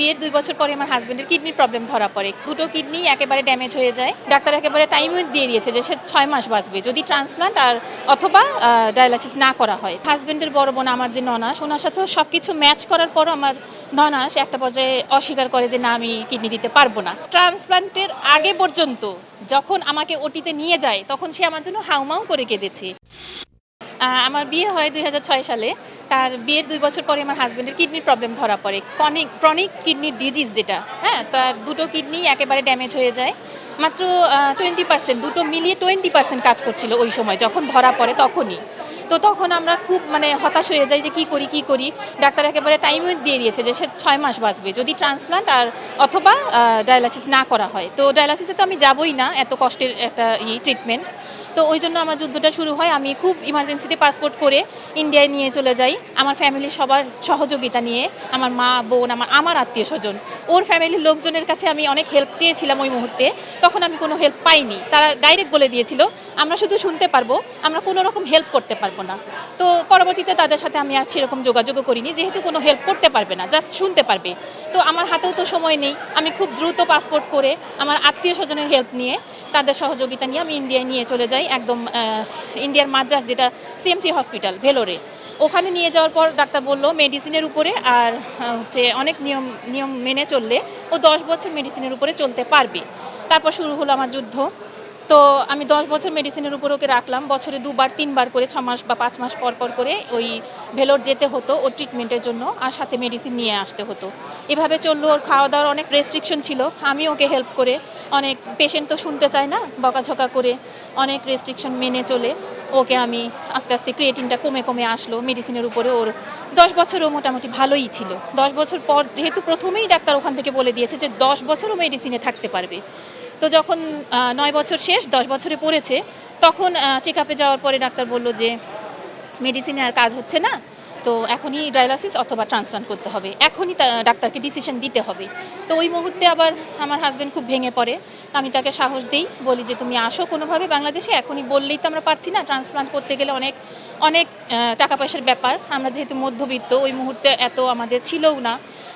বিয়ের দুই বছর পরে আমার হাজবেন্ডের কিডনির প্রবলেম ধরা পড়ে। দুটো কিডনি একেবারে ড্যামেজ হয়ে যায়। ডাক্তার একেবারে টাইম দিয়ে দিয়েছে যে সে ছয় মাস বাঁচবে। যদি ট্রান্সপ্লান্ট আর অথবা ডায়ালাসিস না করা হয়। হাজবেন্ডের বড় বোন আমার যে ননাস, ওনার সাথেও সব কিছু ম্যাচ করার পরও আমার ননাস একটা পর্যায়ে অস্বীকার করে যে, না, আমি কিডনি দিতে পারব না। ট্রান্সপ্লান্টের আগে পর্যন্ত যখন আমাকে ওটিতে নিয়ে যায়, তখন সে আমার জন্য হাউমাউ করে কেঁদেছে। আমার বিয়ে হয় দুই হাজার ছয় সালে। তার বিয়ের দুই বছর পরে আমার হাজব্যান্ডের কিডনির প্রবলেম ধরা পড়ে। ক্রনিক ক্রনিক কিডনি ডিজিজ যেটা হ্যাঁ? তার দুটো কিডনি একেবারে ড্যামেজ হয়ে যায়। মাত্র টোয়েন্টি পার্সেন্ট দুটো মিলিয়ে টোয়েন্টি পার্সেন্ট কাজ করছিল ওই সময়, যখন ধরা পড়ে তখনই। তো তখন আমরা খুব মানে হতাশ হয়ে যাই যে কি করি কি করি। ডাক্তার একেবারে টাইম দিয়ে দিয়েছে যে সে ছয় মাস বাঁচবে। যদি ট্রান্সপ্লান্ট আর, অথবা ডায়ালাসিস না করা হয়। তো ডায়ালাসিসে তো আমি যাবই না, এত কষ্টের একটা ই ট্রিটমেন্ট তো ওই জন্য আমার যুদ্ধটা শুরু হয়। আমি খুব ইমার্জেন্সিতে পাসপোর্ট করে ইন্ডিয়ায় নিয়ে চলে যাই। আমার ফ্যামিলির সবার সহযোগিতা নিয়ে, আমার মা, বোন, আমার আমার আত্মীয় স্বজন ওর ফ্যামিলির লোকজনের কাছে আমি অনেক হেল্প চেয়েছিলাম ওই মুহূর্তে। তখন আমি কোনো হেল্প পাইনি। তারা ডাইরেক্ট বলে দিয়েছিল, আমরা শুধু শুনতে পারব, আমরা কোনো রকম হেল্প করতে পারব না। তো পরবর্তীতে তাদের সাথে আমি আর সেরকম যোগাযোগও করিনি, যেহেতু কোনো হেল্প করতে পারবে না জাস্ট শুনতে পারবে। তো আমার হাতেও তো সময় নেই। আমি খুব দ্রুত পাসপোর্ট করে, আমার আত্মীয় স্বজনের হেল্প নিয়ে, তাদের সহযোগিতা নিয়ে আমি ইন্ডিয়ায় নিয়ে চলে যাই। একদম আহ, ইন্ডিয়ার মাদ্রাস যেটা সিএমসি হসপিটাল ভেলোরে ওখানে নিয়ে যাওয়ার পর ডাক্তার বলল মেডিসিনের উপরে আর হচ্ছে অনেক নিয়ম নিয়ম মেনে চললে ও দশ বছর মেডিসিনের উপরে চলতে পারবে। তারপর শুরু হলো আমার যুদ্ধ। তো আমি দশ বছর মেডিসিনের উপর ওকে রাখলাম। বছরে দুবার, তিনবার করে, ছ মাস বা পাঁচ মাস পর পর করে ওই ভেলোর যেতে হতো ওর ট্রিটমেন্টের জন্য আর সাথে মেডিসিন নিয়ে আসতে হতো। এভাবে চলল, ওর খাওয়া দাওয়ার অনেক রেস্ট্রিকশন ছিল। আমি ওকে হেল্প করে অনেক পেশেন্ট তো শুনতে চায় না, বকাঝকা করে অনেক রেস্ট্রিকশন মেনে চলে ওকে আমি আস্তে আস্তে ক্রিয়েটিনটা কমে কমে আসলো মেডিসিনের উপরে ওর। দশ বছরও মোটামুটি ভালোই ছিল। দশ বছর পর যেহেতু প্রথমেই ডাক্তার ওখান থেকে বলে দিয়েছে যে দশ বছরও মেডিসিনে থাকতে পারবে। তো যখন নয় বছর শেষ, দশ বছরে পড়েছে, তখন চেক আপে যাওয়ার পরে ডাক্তার বলল যে মেডিসিনে আর কাজ হচ্ছে না, তো এখনই ডায়ালাসিস অথবা ট্রান্সপ্লান্ট করতে হবে। এখনই ডাক্তারকে ডিসিশন দিতে হবে। তো ওই মুহূর্তে আবার আমার হাজব্যান্ড খুব ভেঙে পড়ে। আমি তাকে সাহস দিই, বলি যে, তুমি আসো কোনোভাবে বাংলাদেশে, এখনই বললেই তো আমরা পারছি না ট্রান্সপ্লান্ট করতে গেলে অনেক অনেক টাকা পয়সার ব্যাপার। আমরা যেহেতু মধ্যবিত্ত, ওই মুহূর্তে এত আমাদের ছিলও না।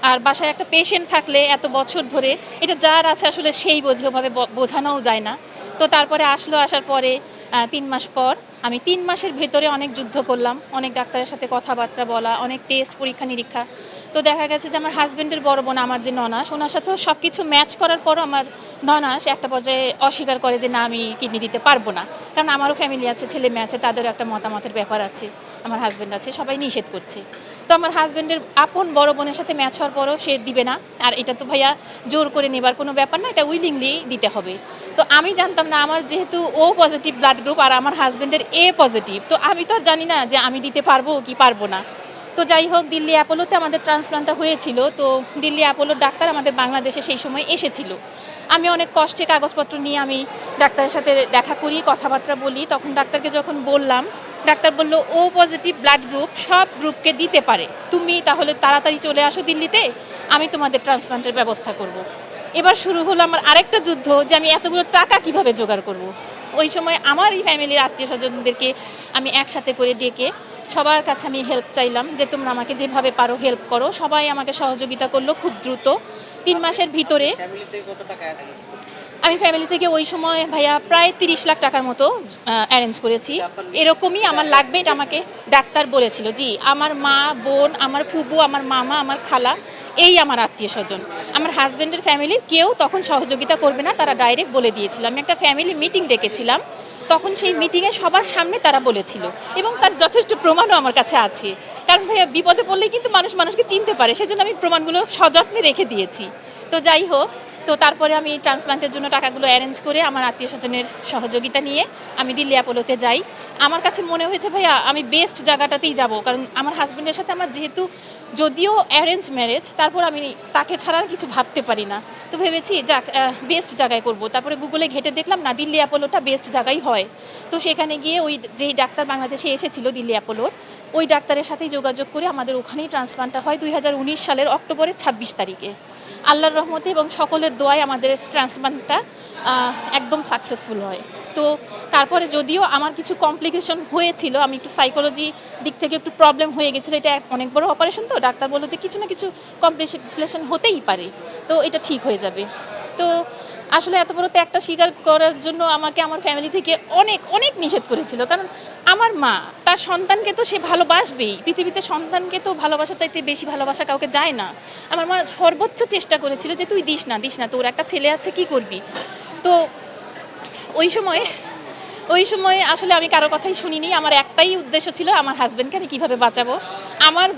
আর বাসায় একটা পেশেন্ট থাকলে এত বছর ধরে, এটা যার আছে আসলে সেই বোঝে, ওভাবে বোঝানোও যায় না। তো তারপরে আসলো, আসার পরে তিন মাস পর আমি তিন মাসের ভেতরে অনেক যুদ্ধ করলাম, অনেক ডাক্তারের সাথে কথাবার্তা বলা, অনেক টেস্ট পরীক্ষা নিরীক্ষা। তো দেখা গেছে যে আমার হাজবেন্ডের বড় বোন আমার যে ননাস, ওনার সাথেও সব কিছু ম্যাচ করার পরও আমার ননাস একটা পর্যায়ে অস্বীকার করে যে, না, আমি কিডনি দিতে পারব না। কারণ আমারও ফ্যামিলি আছে, ছেলে মেয়ে আছে, তাদেরও একটা মতামতের ব্যাপার আছে, আমার হাজব্যান্ড আছে, সবাই নিষেধ করছে। তো আমার হাজবেন্ডের আপন বড় বোনের সাথে ম্যাচ হওয়ার পরও সে দিবে না। আর এটা তো ভাইয়া জোর করে নেবার কোনো ব্যাপার না, এটা উইলিংলি দিতে হবে। তো আমি জানতাম না, আমার যেহেতু ও পজিটিভ ব্লাড গ্রুপ আর আমার হাজব্যান্ডের এ পজিটিভ তো আমি তো আর জানি না যে আমি দিতে পারব কি পারব না। তো যাই হোক, দিল্লি অ্যাপোলোতে আমাদের ট্রান্সপ্লান্টটা হয়েছিল, তো দিল্লি অ্যাপোলোর ডাক্তার আমাদের বাংলাদেশে সেই সময় এসেছিল। আমি অনেক কষ্টে কাগজপত্র নিয়ে আমি ডাক্তারের সাথে দেখা করি, কথাবার্তা বলি, তখন ডাক্তারকে যখন বললাম ডাক্তার বলল, ও পজিটিভ ব্লাড গ্রুপ সব গ্রুপকে দিতে পারে তুমি তাহলে তাড়াতাড়ি চলে আসো দিল্লিতে, আমি তোমাদের ট্রান্সপ্লান্টের ব্যবস্থা করব। এবার শুরু হলো আমার আরেকটা যুদ্ধ, যে আমি এতগুলো টাকা কীভাবে জোগাড় করব। ওই সময় আমারই ফ্যামিলির আত্মীয় স্বজনদেরকে আমি একসাথে করে ডেকে সবার কাছে আমি হেল্প চাইলাম, যে তোমরা আমাকে যেভাবে পারো হেল্প করো সবাই আমাকে সহযোগিতা করল খুব দ্রুত তিন মাসের ভিতরে ফ্যামিলি আমি ফ্যামিলি থেকে ওই সময় ভাইয়া প্রায় তিরিশ লাখ টাকার মতো অ্যারেঞ্জ করেছি। এরকমই আমার লাগবে, এটা আমাকে ডাক্তার বলেছিল। জি, আমার মা, বোন, আমার ফুবু, আমার মামা, আমার খালা, এই আমার আত্মীয় স্বজন। আমার হাজব্যান্ডের ফ্যামিলির কেউ তখন সহযোগিতা করবে না, তারা ডাইরেক্ট বলে দিয়েছিল। আমি একটা ফ্যামিলি মিটিং ডেকেছিলাম। তখন সেই মিটিংয়ে সবার সামনে তারা বলেছিল। এবং তার যথেষ্ট প্রমাণও আমার কাছে আছে। কারণ ভাইয়া বিপদে পড়লেই কিন্তু মানুষ মানুষকে চিনতে পারে। সেজন্য আমি প্রমাণগুলো সযত্নে রেখে দিয়েছি। তো যাই হোক তো তারপরে আমি ট্রান্সপ্লান্টের জন্য টাকাগুলো অ্যারেঞ্জ করে আমার আত্মীয় স্বজনের সহযোগিতা নিয়ে আমি দিল্লি অ্যাপোলোতে যাই। আমার কাছে মনে হয়েছে, ভাইয়া, আমি বেস্ট জায়গাটাতেই যাব, কারণ আমার হাজব্যান্ডের সাথে আমার যেহেতু যদিও অ্যারেঞ্জ ম্যারেজ তারপর আমি তাকে ছাড়া কিছু ভাবতে পারি না। তো ভেবেছি, যাক বেস্ট জায়গায় করব। তারপরে গুগলে ঘেটে দেখলাম, না, দিল্লি অ্যাপোলোটা বেস্ট জায়গায় হয়। তো সেখানে গিয়ে ওই যেই ডাক্তার বাংলাদেশে এসেছিল দিল্লি অ্যাপোলোর, ওই ডাক্তারের সাথেই যোগাযোগ করে আমাদের ওখানেই ট্রান্সপ্লান্টটা হয় দুই হাজার উনিশ সালের অক্টোবরের ছাব্বিশ তারিখে। আল্লাহর রহমতে এবং সকলের দোয়ায় আমাদের ট্রান্সপ্লান্টটা একদম সাকসেসফুল হয়। তো তারপরে যদিও আমার কিছু কমপ্লিকেশন হয়েছিল, আমি একটু সাইকোলজি দিক থেকে একটু প্রবলেম হয়ে গেছিল, এটা অনেক বড় অপারেশন তো, ডাক্তার বলল যে কিছু না কিছু কমপ্লিকেশন হতেই পারে, তো এটা ঠিক হয়ে যাবে। তো আসলে এত বড় ত্যাগটা স্বীকার করার জন্য আমাকে আমার ফ্যামিলি থেকে অনেক অনেক নিষেধ করেছিল। কারণ আমার মা, তার সন্তানকে তো সে ভালোবাসবেই। পৃথিবীতে সন্তানকে তো ভালোবাসা চাইতে বেশি ভালোবাসা কাউকে যায় না। আমার মা সর্বোচ্চ চেষ্টা করেছিল যে, তুই দিস না দিস না, তোর একটা ছেলে আছে, কি করবি? তো ওই সময় ওই সময় আসলে আমি কারও কথাই শুনিনি। আমার একটাই উদ্দেশ্য ছিল আমার হাজব্যান্ডকে আমি কীভাবে বাঁচাবো। আমার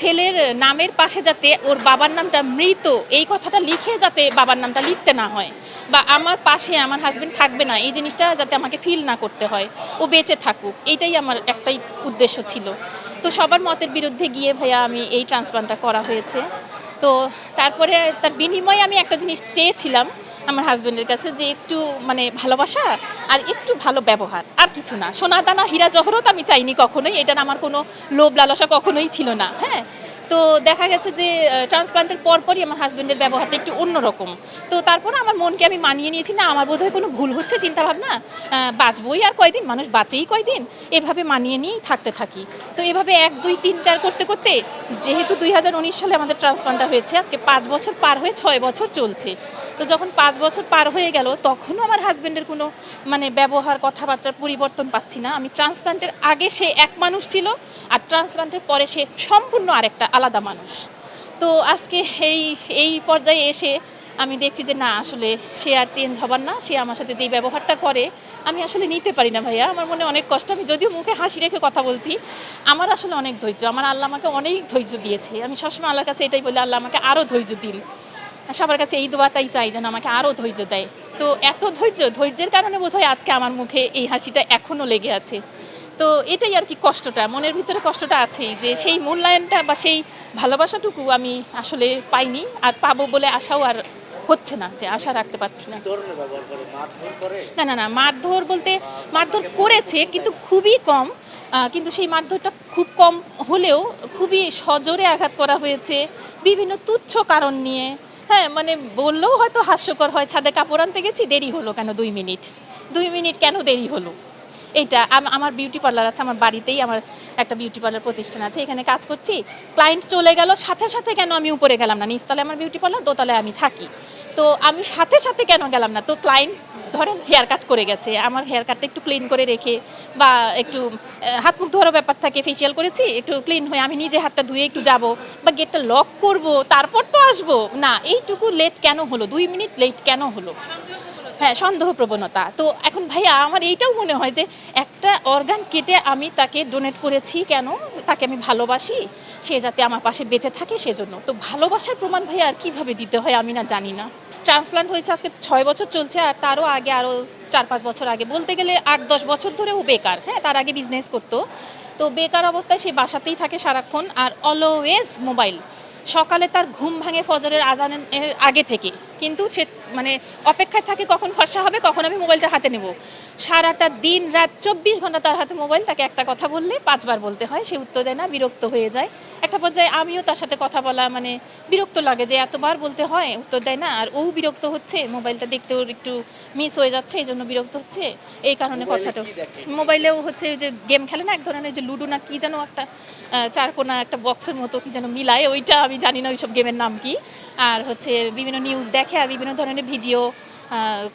ছেলের নামের পাশে যাতে ওর বাবার নামটা মৃত, এই কথাটা লিখে যাতে বাবার নামটা লিখতে না হয় বা আমার পাশে আমার হাজব্যান্ড থাকবে না, এই জিনিসটা যাতে আমাকে ফিল না করতে হয়। ও বেঁচে থাকুক, এইটাই আমার একটাই উদ্দেশ্য ছিল। তো সবার মতের বিরুদ্ধে গিয়ে ভাইয়া আমি এই ট্রান্সপ্লান্টটা করা হয়েছে। তো তারপরে তার বিনিময়ে আমি একটা জিনিস চেয়েছিলাম আমার হাজবেন্ডের কাছে যে একটু মানে ভালোবাসা আর একটু ভালো ব্যবহার, আর কিছু না। সোনা দানা, হীরা জহরত আমি চাইনি কখনোই এটা আমার কোনো লোভ লালসা কখনোই ছিল না হ্যাঁ? তো দেখা গেছে যে ট্রান্সপ্লান্টের পরপরই আমার হাজবেন্ডের ব্যবহারটা একটু অন্যরকম। তো তারপরে আমার মনকে আমি মানিয়ে নিয়েছি, না, আমার বোধহয় কোনো ভুল হচ্ছে, চিন্তাভাবনা বাঁচবই আর কয়দিন, মানুষ বাঁচেই কয়দিন। এভাবে মানিয়ে নিয়েই থাকতে থাকি। তো এভাবে এক, দুই, তিন, চার করতে করতে, যেহেতু দুই হাজার উনিশ সালে আমাদের ট্রান্সপ্লান্টটা হয়েছে, আজকে পাঁচ বছর পার হয়ে ছয় বছর চলছে। তো যখন পাঁচ বছর পার হয়ে গেল, তখনও আমার হাজব্যান্ডের কোনো মানে ব্যবহার, কথাবার্তার পরিবর্তন পাচ্ছি না। আমি ট্রান্সপ্লান্টের আগে সে এক মানুষ ছিল, আর ট্রান্সপ্লান্টের পরে সে সম্পূর্ণ আরেকটা আলাদা মানুষ। তো আজকে এই এই পর্যায়ে এসে আমি দেখছি যে, না, আসলে সে আর চেঞ্জ হবার না। সে আমার সাথে যেই ব্যবহারটা করে, আমি আসলে নিতে পারি না ভাইয়া। আমার মনে অনেক কষ্ট। আমি যদিও মুখে হাসি রেখে কথা বলছি, আমার আসলে অনেক ধৈর্য। আমার আল্লাহ আমাকে অনেক ধৈর্য দিয়েছে। আমি সবসময় আল্লাহর কাছে এটাই বলি, আল্লাহ আমাকে আরও ধৈর্য দিন। সবার কাছে এই দোয়াটাই চাই যেন আমাকে আরও ধৈর্য দেয়। তো এত ধৈর্য ধৈর্যের কারণে বোধহয় আজকে আমার মুখে এই হাসিটা এখনও লেগে আছে। তো এটাই আর কি কষ্টটা মনের ভিতরে কষ্টটা আছেই যে সেই মূল্যায়নটা বা সেই ভালোবাসাটুকু আমি আসলে পাইনি আর পাবো বলে আশাও আর হচ্ছে না যে আশা রাখতে পারছি না। না না না মারধর বলতে মারধর করেছে কিন্তু খুবই কম কিন্তু সেই মারধরটা খুব কম হলেও খুবই সজোরে আঘাত করা হয়েছে। বিভিন্ন তুচ্ছ কারণ নিয়ে হ্যাঁ মানে বললেও হয়তো হাস্যকর হয়, ছাদে কাপড় আনতে গেছি, দেরি হলো কেন দুই মিনিট? দুই মিনিট কেন দেরি হলো? এইটা আমার বিউটি পার্লার আছে, আমার বাড়িতেই আমার একটা বিউটি পার্লার প্রতিষ্ঠান আছে, এখানে কাজ করছি। ক্লায়েন্ট চলে গেল, সাথে সাথে কেন আমি উপরে গেলাম না? নিচতলায় আমার বিউটি পার্লার দোতলায় আমি থাকি। তো আমি সাথে সাথে কেন গেলাম না? তো ক্লায়েন্ট ধরেন হেয়ার কাট করে গেছে, আমার হেয়ার কাটটা একটু ক্লিন করে রেখে বা একটু হাত মুখ ধোয়ারও ব্যাপার থাকে ফেসিয়াল করেছি, একটু ক্লিন হয়ে আমি নিজে হাতটা ধুয়ে একটু যাব বা গেটটা লক করব, তারপর তো আসব। না, এইটুকু লেট কেন হলো? দুই মিনিট লেট কেন হলো? হ্যাঁ সন্দেহ প্রবণতা তো এখন ভাইয়া, আমার এইটাও মনে হয় যে একটা অর্গান কেটে আমি তাকে ডোনেট করেছি কেন? তাকে আমি ভালোবাসি, সে যাতে আমার পাশে বেঁচে থাকে সেজন্য। তো ভালোবাসার প্রমাণ ভাইয়া আর কীভাবে দিতে হয় আমি না জানি না। ট্রান্সপ্লান্ট হয়েছে আজকে ছয় বছর চলছে আর তারও আগে আরও চার পাঁচ বছর আগে। বলতে গেলে আট দশ বছর ধরে ও বেকার হ্যাঁ তার আগে বিজনেস করতো। তো বেকার অবস্থায় সে বাসাতেই থাকে সারাক্ষণ আর অলওয়েজ মোবাইল সকালে তার ঘুম ভাঙে ফজরের আজানের আগে থেকে। কিন্তু সে মানে অপেক্ষায় থাকে কখন ফর্সা হবে কখন আমি মোবাইলটা হাতে নেব। সারাটা দিন রাত চব্বিশ ঘণ্টা তার হাতে মোবাইল তাকে একটা কথা বললে পাঁচবার বলতে হয় সে উত্তর দেয় না বিরক্ত হয়ে যায়। একটা পর্যায়ে আমিও তার সাথে কথা বলা মানে বিরক্ত লাগে যে এতবার বলতে হয় উত্তর দেয় না আর ও বিরক্ত হচ্ছে মোবাইলটা দেখতে ওর একটু মিস হয়ে যাচ্ছে এই জন্য বিরক্ত হচ্ছে। এই কারণে কথাটা মোবাইলেও হচ্ছে যে গেম খেলে না এক ধরনের যে লুডো না কি যেন একটা চারকোনা একটা বক্সের মতো কি যেন মিলায় ওইটা আমি জানি না ওইসব গেমের নাম কি। আর হচ্ছে বিভিন্ন নিউজ দেখে আর বিভিন্ন ধরনের ভিডিও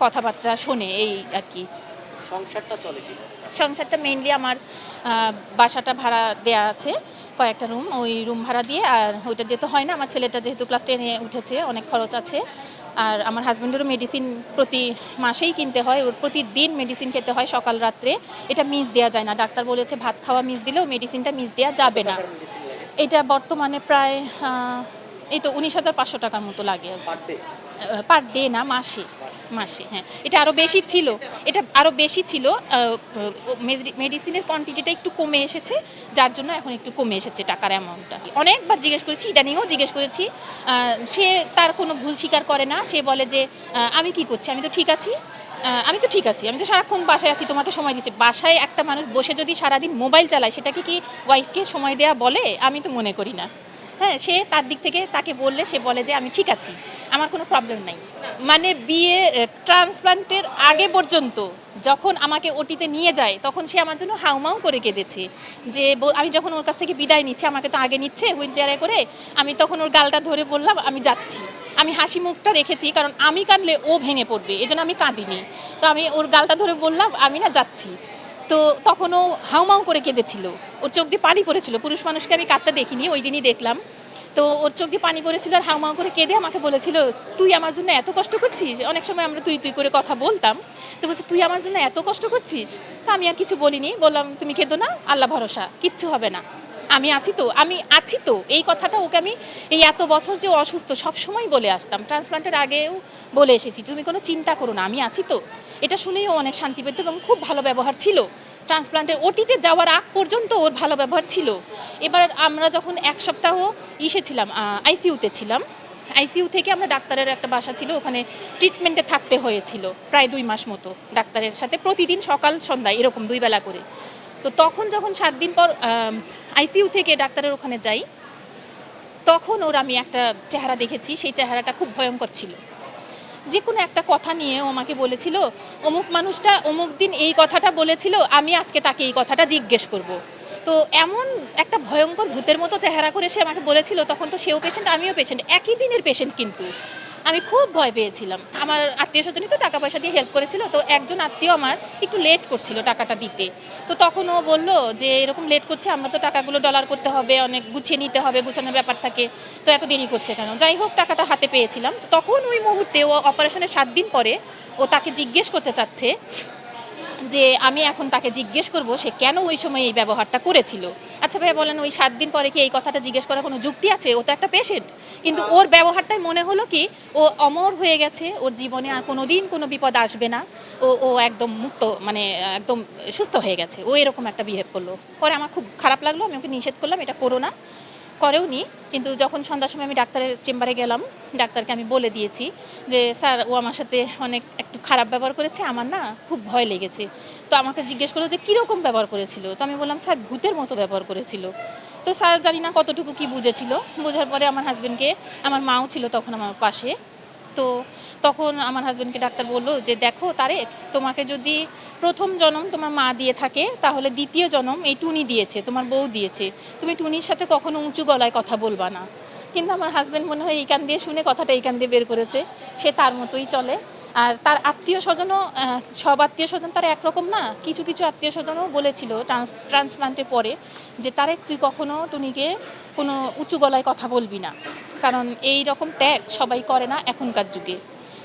কথাবার্তা শোনে এই আর কি। সংসারটা চলে কি? সংসারটা মেইনলি আমার বাসাটা ভাড়া দেয়া আছে কয়েকটা রুম ওই রুম ভাড়া দিয়ে আর ওইটা দিয়ে তো হয় না আমার ছেলেটা যেহেতু ক্লাস টেনে উঠেছে অনেক খরচ আছে। আর আমার হাজব্যান্ডেরও মেডিসিন প্রতি মাসেই কিনতে হয় ওর প্রতিদিন মেডিসিন খেতে হয় সকাল রাত্রে। এটা মিস দেওয়া যায় না ডাক্তার বলেছে ভাত খাওয়া মিস দিলেও মেডিসিনটা মিস দেওয়া যাবে না। এটা বর্তমানে প্রায় এই তো উনিশ হাজার পাঁচশো টাকার মতো লাগে। পার ডে না, মাসে মাসে হ্যাঁ। এটা আরও বেশি ছিল, এটা আরও বেশি ছিল মেডিসিনের কোয়ান্টিটিটা একটু কমে এসেছে, যার জন্য এখন একটু কমে এসেছে টাকার অ্যামাউন্টটা অনেকবার জিজ্ঞেস করেছি, ইদানিংও জিজ্ঞেস করেছি সে তার কোনো ভুল স্বীকার করে না, সে বলে যে আমি কি করছি? আমি তো ঠিক আছি আমি তো ঠিক আছি, আমি তো সারাক্ষণ বাসায় আছি, তোমাকে সময় দিচ্ছি। বাসায় একটা মানুষ বসে যদি সারাদিন মোবাইল চালায়, সেটাকে কি ওয়াইফকে সময় দেওয়া বলে? আমি তো মনে করি না। হ্যাঁ সে তার দিক থেকে তাকে বললে, সে বলে যে, আমি ঠিক আছি, আমার কোনো প্রবলেম নাই। মানে বিয়ে ট্রান্সপ্লান্টের আগে পর্যন্ত যখন আমাকে ওটিতে নিয়ে যায়, তখন সে আমার জন্য হাউমাউ করে কেঁদেছে। যে আমি যখন ওর কাছ থেকে বিদায় নিচ্ছে, আমাকে তো আগে নিচ্ছে হুইল চেয়ারে করে, আমি তখন ওর গালটা ধরে বললাম, আমি যাচ্ছি। আমি হাসি মুখটা রেখেছি, কারণ আমি কাঁদলে ও ভেঙে পড়বে এই জন্য আমি কাঁদিনি। তো আমি ওর গালটা ধরে বললাম, আমি না, যাচ্ছি। তো তখন ও হাউমাউ করে কেঁদেছিল। ওর চোখ দিয়ে পানি পড়েছিল। পুরুষ মানুষকে আমি কাঁদতে দেখিনি, ওই দিনই দেখলাম। তো ওর চোখ দিয়ে পানি পড়েছিল আর হাউমাউ করে কেঁদে আমাকে বলেছিল, তুই আমার জন্য এত কষ্ট করছিস? অনেক সময় আমরা তুই তুই করে কথা বলতাম। তো বলছে, তুই আমার জন্য এত কষ্ট করছিস? তা আমি আর কিছু বলিনি। বললাম, তুমি কেঁদো না, আল্লাহ ভরসা, কিচ্ছু হবে না। আমি আছি তো, আমি আছি তো। এই কথাটা ওকে আমি এই এত বছর যে অসুস্থ সব সময় বলে আসতাম। ট্রান্সপ্লান্টের আগেও বলে এসেছি, তুমি কোনো চিন্তা করো না, আমি আছি তো। এটা শুনেই ও অনেক শান্তি পেত এবং খুব ভালো ব্যবহার ছিল। ট্রান্সপ্লান্টের ওটিতে যাওয়ার আগ পর্যন্ত ওর ভালো ব্যবহার ছিল। এবার আমরা যখন এক সপ্তাহ ইসে ছিলাম আইসিইউতে ছিলাম, আইসিইউ থেকে আমরা ডাক্তারের একটা বাসা ছিল, ওখানে ট্রিটমেন্টে থাকতে হয়েছিল প্রায় দুই মাস মতো ডাক্তারের সাথে, প্রতিদিন সকাল, সন্ধ্যা, এরকম দুই বেলা করে। তো তখন যখন সাত দিন পর আইসিইউ থেকে ডাক্তারের ওখানে যাই, তখন ওর আমি একটা চেহারা দেখেছি, সেই চেহারাটা খুব ভয়ঙ্কর ছিল। যে কোনো একটা কথা নিয়ে ও আমাকে বলেছিল, অমুক মানুষটা অমুক দিন এই কথাটা বলেছিল, আমি আজকে তাকে এই কথাটা জিজ্ঞেস করব। তো এমন একটা ভয়ঙ্কর ভূতের মতো চেহারা করে সে আমাকে বলেছিল, তখন তো সেও পেশেন্ট আমিও পেশেন্ট একই দিনের পেশেন্ট কিন্তু। আমি খুব ভয় পেয়েছিলাম। আমার আত্মীয় স্বজনই তো টাকা পয়সা দিয়ে হেল্প করেছিল, তো একজন আত্মীয় আমার একটু লেট করছিল টাকাটা দিতে। তো তখন ও বলল যে, এরকম লেট করছে, আমরা তো টাকাগুলো ডলার করতে হবে, অনেক গুছিয়ে নিতে হবে, গুছানোর ব্যাপার থাকে। তো এত দেরি করছে কেন? যাই হোক, টাকাটা হাতে পেয়েছিলাম। তখন ওই মুহূর্তে ও অপারেশনের সাত দিন পরে ও তাকে জিজ্ঞেস করতে চাচ্ছে যে আমি এখন তাকে জিজ্ঞেস করব সে কেন ওই সময় এই ব্যবহারটা করেছিল। আচ্ছা ভাইয়া বলেন ওই সাত দিন পরে কি এই কথাটা জিজ্ঞেস করার কোনো যুক্তি আছে? ও তো একটা পেশেন্ট কিন্তু ওর ব্যবহারটাই মনে হলো কি ও অমর হয়ে গেছে ওর জীবনে আর কোনো দিন কোনো বিপদ আসবে না। ও ও একদম মুক্ত মানে একদম সুস্থ হয়ে গেছে। ও এরকম একটা বিহেভ করল। পরে আমার খুব খারাপ লাগল আমি ওকে নিষেধ করলাম এটা করো না। করেও নি কিন্তু যখন সন্ধ্যার সময় আমি ডাক্তারের চেম্বারে গেলাম, ডাক্তারকে আমি বলে দিয়েছি যে, স্যার, ও আমার সাথে অনেক একটু খারাপ ব্যবহার করেছে, আমার না খুব ভয় লেগেছে। তো আমাকে জিজ্ঞেস করল যে, কীরকম ব্যবহার করেছিল? তো আমি বললাম, স্যার, ভূতের মতো ব্যবহার করেছিল। তো স্যার, জানি না কতটুকু কি বুঝেছিল। বোঝার পরে আমার হাজব্যান্ডকে আমার মাও ছিল তখন আমার পাশে তো তখন আমার হাজব্যান্ডকে ডাক্তার বলল যে, দেখো তারেক, তোমাকে যদি প্রথম জনম তোমার মা দিয়ে থাকে, তাহলে দ্বিতীয় জনম এই টুনি দিয়েছে, তোমার বউ দিয়েছে। তুমি টুনির সাথে কখনো উঁচু গলায় কথা বলবা না। কিন্তু আমার হাজব্যান্ড মনে হয় এই কান দিয়ে শুনে কথাটা এই কান দিয়ে বের করেছে। সে তার মতোই চলে। আর তার আত্মীয় স্বজনও সব আত্মীয় স্বজন তার একরকম না। কিছু কিছু আত্মীয় স্বজনও বলেছিল ট্রান্স, ট্রান্সপ্লান্টে পরে যে তারেক তুই কখনো টুনিকে কোনো উঁচু গলায় কথা বলবি না। কারণ এই রকম ত্যাগ সবাই করে না এখনকার যুগে।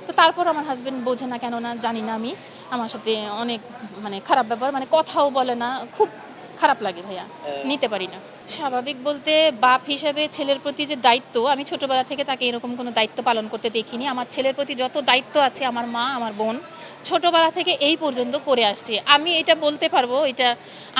তো তারপর আমার হাজব্যান্ড বোঝে না কেন না জানি না আমি। আমার সাথে অনেক মানে খারাপ ব্যাপার মানে কথাও বলে না। খুব খারাপ লাগে ভাইয়া। নিতে পারি না। স্বাভাবিক বলতে বাপ হিসাবে ছেলের প্রতি যে দায়িত্ব আমি ছোটবেলা থেকে তাকে এরকম কোনো দায়িত্ব পালন করতে দেখিনি। আমার ছেলের প্রতি যত দায়িত্ব আছে আমার মা আমার বোন ছোটবেলা থেকে এই পর্যন্ত করে আসছে। আমি এটা বলতে পারব এটা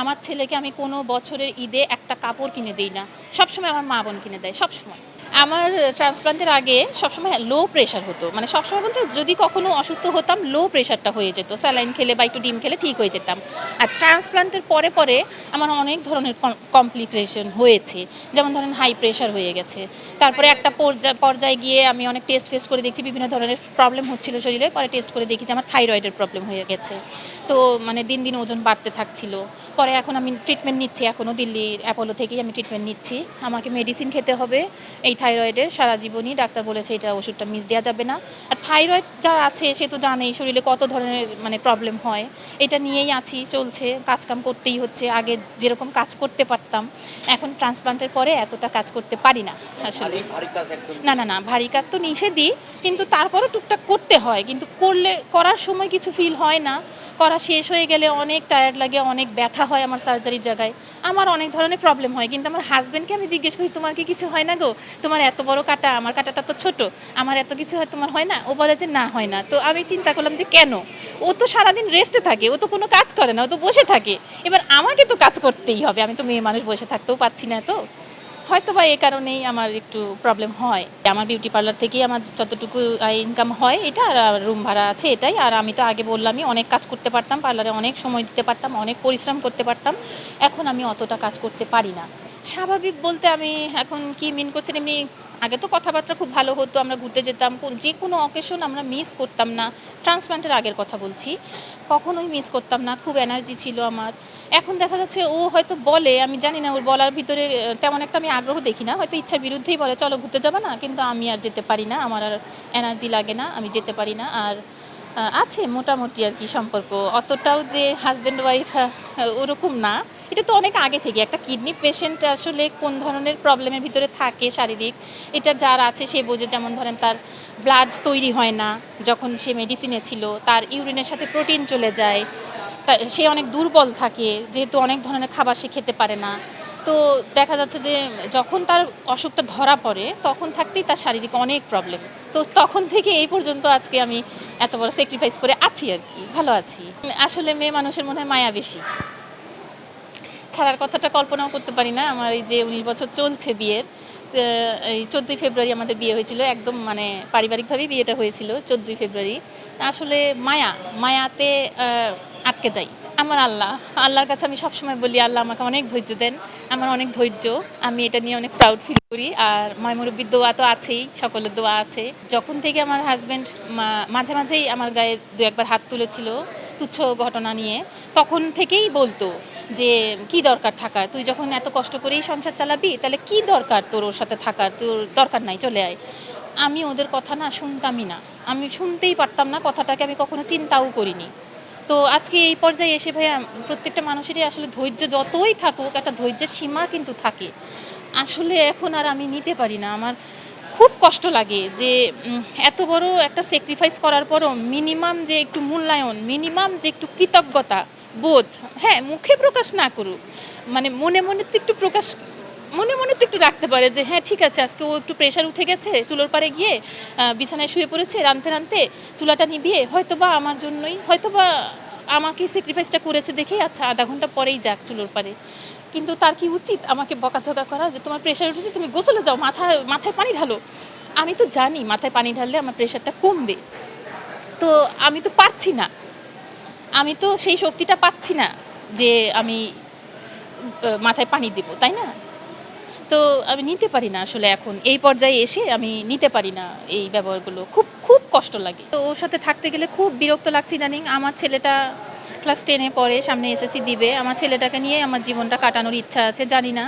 আমার ছেলেকে আমি কোনো বছরের ঈদে একটা কাপড় কিনে দিই না। সবসময় আমার মা বোন কিনে দেয় সবসময়। আমার ট্রান্সপ্লান্টের আগে সবসময় লো প্রেশার হতো। মানে সবসময় বলতে যদি কখনো অসুস্থ হতাম লো প্রেশারটা হয়ে যেত। স্যালাইন খেলে বা একটু ডিম খেলে ঠিক হয়ে যেতাম। আর ট্রান্সপ্লান্টের পরে পরে আমার অনেক ধরনের কমপ্লিকেশন হয়েছে। যেমন ধরেন হাই প্রেশার হয়ে গেছে। তারপরে একটা পর্যায়ে গিয়ে আমি অনেক টেস্ট ফেস্ট করে দেখছি, বিভিন্ন ধরনের প্রবলেম হচ্ছিল শরীরে। পরে টেস্ট করে দেখি যে আমার থাইরয়েডের প্রবলেম হয়ে গেছে। তো মানে দিন দিন ওজন বাড়তে থাকছিল। পরে এখন আমি ট্রিটমেন্ট নিচ্ছি এখনও দিল্লির অ্যাপোলো থেকেই আমি ট্রিটমেন্ট নিচ্ছি। আমাকে মেডিসিন খেতে হবে এই থাইরয়েডের সারা জীবনই ডাক্তার বলেছে এটা ওষুধটা মিস দেওয়া যাবে না। আর থাইরয়েড যা আছে সে তো জানেই শরীরে কত ধরনের মানে প্রবলেম হয়। এটা নিয়েই আছি চলছে কাজকাম করতেই হচ্ছে আগে যেরকম কাজ করতে পারতাম এখন ট্রান্সপ্লান্টের পরে এতটা কাজ করতে পারি না আসলে। না না না ভারী কাজ তো নিষেধই কিন্তু তারপরও টুকটাক করতে হয় কিন্তু করলে করার সময় কিছু ফিল হয় না। করা শেষ হয়ে গেলে অনেক টায়ার্ড লাগে, অনেক ব্যথা হয় আমার সার্জারির জায়গায়। আমার অনেক ধরনের প্রবলেম হয়, কিন্তু আমার হাজব্যান্ডকে আমি জিজ্ঞেস করি, তোমার কি কিছু হয় না গো? তোমার এত বড় কাটা, আমার কাটাটা তো ছোট, আমার এত কিছু হয়, তোমার হয় না? ও বলে যে, না, হয় না। তো আমি চিন্তা করলাম যে, কেন? ও তো সারাদিন রেস্টে থাকে, ও তো কোনো কাজ করে না, ও তো বসে থাকে। এবার আমাকে তো কাজ করতেই হবে, আমি তো মেয়ে মানুষ বসে থাকতেও পারছি না তো। হয়তো বা এই কারণেই আমার একটু প্রবলেম হয়। আমার বিউটি পার্লার থেকেই আমার যতটুকু ইনকাম হয় এটা, আর রুম ভাড়া আছে এটাই। আর আমি তো আগে বললামই, অনেক কাজ করতে পারতাম পার্লারে অনেক সময় দিতে পারতাম, অনেক পরিশ্রম করতে পারতাম। এখন আমি অতটা কাজ করতে পারি না। স্বাভাবিক বলতে আমি এখন কি মিন করছেন? এমনি আগে তো কথাবার্তা খুব ভালো হতো, আমরা ঘুরতে যেতাম যে কোনো অকেশন আমরা মিস করতাম না। ট্রান্সপ্লান্টের আগের কথা বলছি। কখনোই মিস করতাম না, খুব এনার্জি ছিল আমার। এখন দেখা যাচ্ছে ও হয়তো বলে, আমি জানি না, ওর বলার ভিতরে তেমন একটা আমি আগ্রহ দেখি না। হয়তো ইচ্ছার বিরুদ্ধেই বলে, চলো ঘুরতে যাবে না। কিন্তু আমি আর যেতে পারি না, আমার আর এনার্জি লাগে না, আমি যেতে পারি না। আর আছে মোটামুটি আর কি সম্পর্ক। অতটাও যে হাজব্যান্ড ওয়াইফ ওরকম না। এটা তো অনেক আগে থেকে। একটা কিডনি পেশেন্ট আসলে কোন ধরনের প্রবলেমের ভিতরে থাকে শারীরিক, এটা যার আছে সে বোঝে। যেমন ধরেন তার ব্লাড তৈরি হয় না, যখন সে মেডিসিনে ছিল, তার ইউরিনের সাথে প্রোটিন চলে যায় সে অনেক দুর্বল থাকে, যেহেতু অনেক ধরনের খাবার সে খেতে পারে না। তো দেখা যাচ্ছে যে যখন তার অসুখটা ধরা পড়ে, তখন থাকতেই তার শারীরিক অনেক প্রবলেম তো তখন থেকে এই পর্যন্ত আজকে আমি এত বড় স্যাক্রিফাইস করে আছি আর কি। ভালো আছি। আসলে মেয়ে মানুষের মনে হয় মায়া বেশি। ছাড়ার কথাটা কল্পনাও করতে পারি না। আমার এই যে উনিশ বছর চলছে বিয়ের এই চোদ্দোই ফেব্রুয়ারি আমাদের বিয়ে হয়েছিল, একদম মানে পারিবারিকভাবেই বিয়েটা হয়েছিল চোদ্দোই ফেব্রুয়ারি। আসলে মায়া, মায়াতে আটকে যাই। আমার আল্লাহ, আল্লাহর কাছে আমি সবসময় বলি, আল্লাহ আমাকে অনেক ধৈর্য দেন, আমার অনেক ধৈর্য। আমি এটা নিয়ে অনেক প্রাউড ফিল করি। আর ময়মুরব্বির দোয়া তো আছেই, সকলের দোয়া আছে। যখন থেকে আমার হাজব্যান্ড মাঝে মাঝেই আমার গায়ে দু একবার হাত তুলেছিল, তুচ্ছ ঘটনা নিয়ে, তখন থেকেই বলতো যে কি দরকার থাকার? তুই যখন এত কষ্ট করেই সংসার চালাবি, তাহলে কি দরকার তোর ওর সাথে থাকার? তোর দরকার নাই, চলে আয়। আমি ওদের কথা না শুনতামই না। আমি শুনতেই পারতাম না কথাটাকে, আমি কখনো চিন্তাও করিনি। তো আজকে এই পর্যায়ে এসে ভাইয়া প্রত্যেকটা মানুষেরই আসলে ধৈর্য যতই থাকুক, একটা ধৈর্যের সীমা কিন্তু থাকে। আসলে এখন আর আমি নিতে পারি না। আমার খুব কষ্ট লাগে যে এত বড় একটা স্যাক্রিফাইস করার পরও মিনিমাম যে একটু মূল্যায়ন মিনিমাম যে একটু কৃতজ্ঞতা বোধ হ্যাঁ মুখে প্রকাশ না করুক মানে মনে মনে তো একটু প্রকাশ, মনে মনে তো একটু রাখতে পারে যে হ্যাঁ ঠিক আছে, আজকে ও একটু প্রেশার উঠে গেছে, চুলোর পারে গিয়ে বিছানায় শুয়ে পড়েছে রানতে রানতে চুলাটা নিবিয়ে হয়তো বা আমার জন্যই হয়তো বা আমাকে স্যাক্রিফাইসটা করেছে দেখেই আচ্ছা আধা ঘণ্টা পরেই যাক চুলোর পারে কিন্তু তার কি উচিত আমাকে বকাঝকা করা যে, তোমার প্রেশার উঠেছে, তুমি গোসলে যাও মাথায় মাথায় পানি ঢালো। আমি তো জানি মাথায় পানি ঢাললে আমার প্রেশারটা কমবে। তো আমি তো পারছি না। আমি তো সেই শক্তিটা পাচ্ছি না যে আমি মাথায় পানি দেব, তাই না? তো আমি নিতে পারি না আসলে এখন। এই পর্যায়ে এসে আমি নিতে পারি না এই ব্যবহারগুলো। খুব খুব কষ্ট লাগে। তো ওর সাথে থাকতে গেলে খুব বিরক্ত লাগছে ইদানিং। আমার ছেলেটা ক্লাস টেনে পড়ে, সামনে এসএসসি দিবে। আমার ছেলেটাকে নিয়ে আমার জীবনটা কাটানোর ইচ্ছা আছে, জানি না।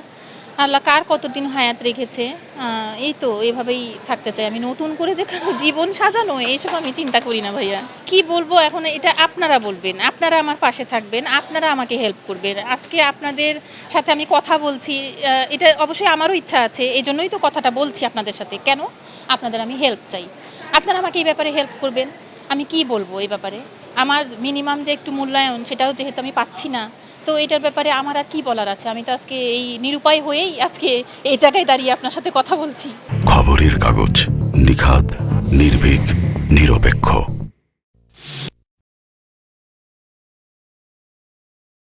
আল্লাহ কার কতদিন হায়াত রেখেছে? এই তো এভাবেই থাকতে চাই। আমি নতুন করে যে জীবন সাজানো, এইসব আমি চিন্তা করি না ভাইয়া। কি বলব এখন এটা আপনারা বলবেন, আপনারা আমার পাশে থাকবেন, আপনারা আমাকে হেল্প করবেন। আজকে আপনাদের সাথে আমি কথা বলছি এটা অবশ্যই আমারও ইচ্ছা আছে এই জন্যই তো কথাটা বলছি আপনাদের সাথে। কেন? আপনাদের আমি হেল্প চাই। আপনারা আমাকে এই ব্যাপারে হেল্প করবেন। আমি কি বলব এই ব্যাপারে? আমার মিনিমাম যে একটু মূল্যায়ন, সেটাও যেহেতু আমি পাচ্ছি না তো এটার ব্যাপারে আমার আর কি বলার আছে? আমি তো আজকে এই নিরুপায় হয়েই আজকে এই জায়গায় দাঁড়িয়ে আপনার সাথে কথা বলছি। খবরের কাগজ নিখাত নির্ভীক, নিরপেক্ষ।